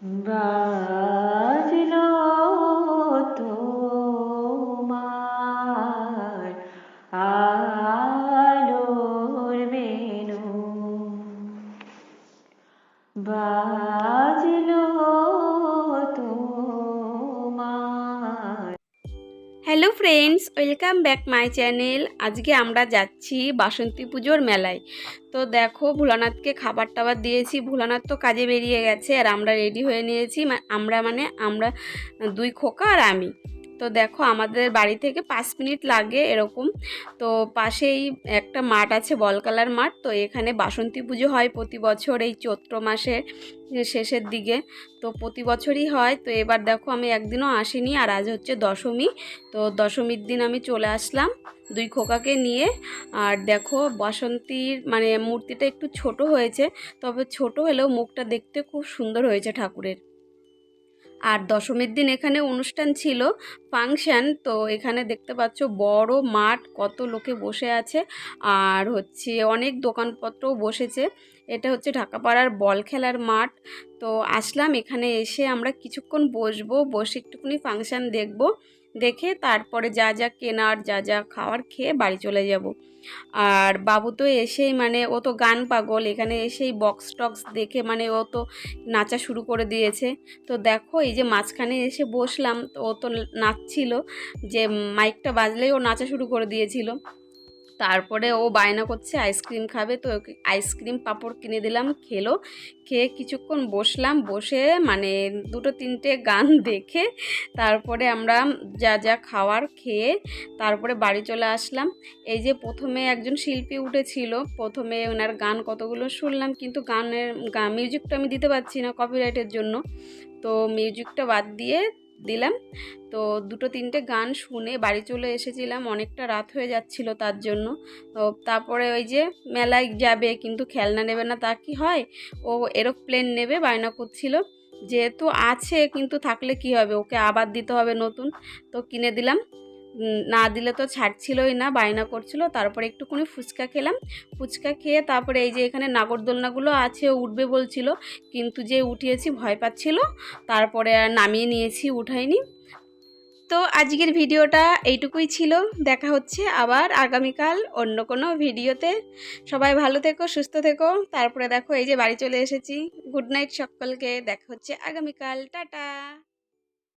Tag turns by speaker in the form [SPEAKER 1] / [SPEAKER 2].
[SPEAKER 1] বাজলো তোমার আলোর বেনু বাজলো
[SPEAKER 2] hello friends welcome back my channel আজকে আমরা যাচ্ছি বাসন্তী পুজোর মেলায়। তো দেখো, ভোলানাথকে খাবার টাবার দিয়েছি। ভোলানাথ তো কাজে বেরিয়ে গেছে, আর আমরা রেডি হয়ে নিয়েছি। আমরা মানে আমরা দুই খোকা আর আমি। তো দেখো আমাদের বাড়ি থেকে পাঁচ মিনিট লাগে এরকম। তো পাশেই একটা মাঠ আছে, বলকালার মাঠ। তো এখানে বাসন্তী পুজো হয় প্রতি বছর এই চৈত্র মাসে শেষের দিকে। তো প্রতি বছরই হয়। তো এবার দেখো আমি একদিনও আসিনি আর আজ হচ্ছে দশমী। তো দশমীর দিন আমি চলে আসলাম দুই খোকাকে নিয়ে। আর দেখো বসন্তীর মানে মূর্তিটা একটু ছোট হয়েছে, তবে ছোট হলেও মুখটা দেখতে খুব সুন্দর হয়েছে ঠাকুরের। আর দশমীর দিন এখানে অনুষ্ঠান ছিল ফাংশান তো এখানে দেখতে পাচ্ছ বড় মাঠ, কত লোকে বসে আছে, আর হচ্ছে অনেক দোকানপত্রও বসেছে। এটা হচ্ছে ঢাকাপাড়ার বল খেলার মাঠ। তো আসলাম, এখানে এসে আমরা কিছুক্ষণ বসবো, বসে একটুখানি ফাংশান দেখব। দেখে তারপরে যা যা কেনার যা যা খাওয়ার খেয়ে বাড়ি চলে যাব। আর বাবু তো এসেই মানে ও তো গান পাগল, এখানে এসেই বক্স টক্স দেখে মানে ও তো নাচা শুরু করে দিয়েছে। তো দেখো এই যে মাঝখানে এসে বসলাম ও তো নাচছিল যে মাইকটা বাজলেই ও নাচা শুরু করে দিয়েছিল। তারপরে ও বায়না করছে, আইসক্রিম খাবে। তো আইসক্রিম পাঁপড় কিনে দিলাম, খেলো। খেয়ে কিছুক্ষণ বসলাম, বসে মানে দুটো তিনটে গান দেখে তারপরে আমরা যা যা খাওয়ার খেয়ে তারপরে বাড়ি চলে আসলাম। এই যে প্রথমে একজন শিল্পী উঠেছিল, প্রথমে ওনার গান কতগুলো শুনলাম, কিন্তু গানের মিউজিকটা আমি দিতে পারছি না কপিরাইটের জন্য। তো মিউজিকটা বাদ দিয়ে দিলাম। তো দুটো তিনটে গান শুনে বাড়ি চলে এসেছিলাম। অনেকটা রাত হয়ে যাচ্ছিল তার জন্য। তো তারপরে ওই যে মেলায় যাবে কিন্তু খেলনা নেবে না, তা কি হয়? ও এরোপ্লেন নেবে, বায়না করছিল। যেহেতু আছে, কিন্তু থাকলে কি হবে? ওকে আবার দিতে হবে নতুন। তো কিনে দিলাম। না দিলে তো ছাড়ছিলই না, বায়না করছিল। তারপরে একটুখানি ফুচকা খেলাম। ফুচকা খেয়ে তারপরে এই যে এখানে নাগরদোলনাগুলো আছে, উঠবে বলছিল। কিন্তু যে উঠিয়েছি ভয় পাচ্ছিল। তারপরে নামিয়ে নিয়েছি, উঠাইনি। তো আজকের ভিডিওটা এইটুকুই ছিল। দেখা হচ্ছে আবার আগামীকাল অন্য কোনো ভিডিওতে। সবাই ভালো থেকো, সুস্থ থেকো। তারপরে দেখো, এই যে বাড়ি চলে এসেছি। গুড নাইট সকলকে। দেখা হচ্ছে আগামীকাল। টাটা।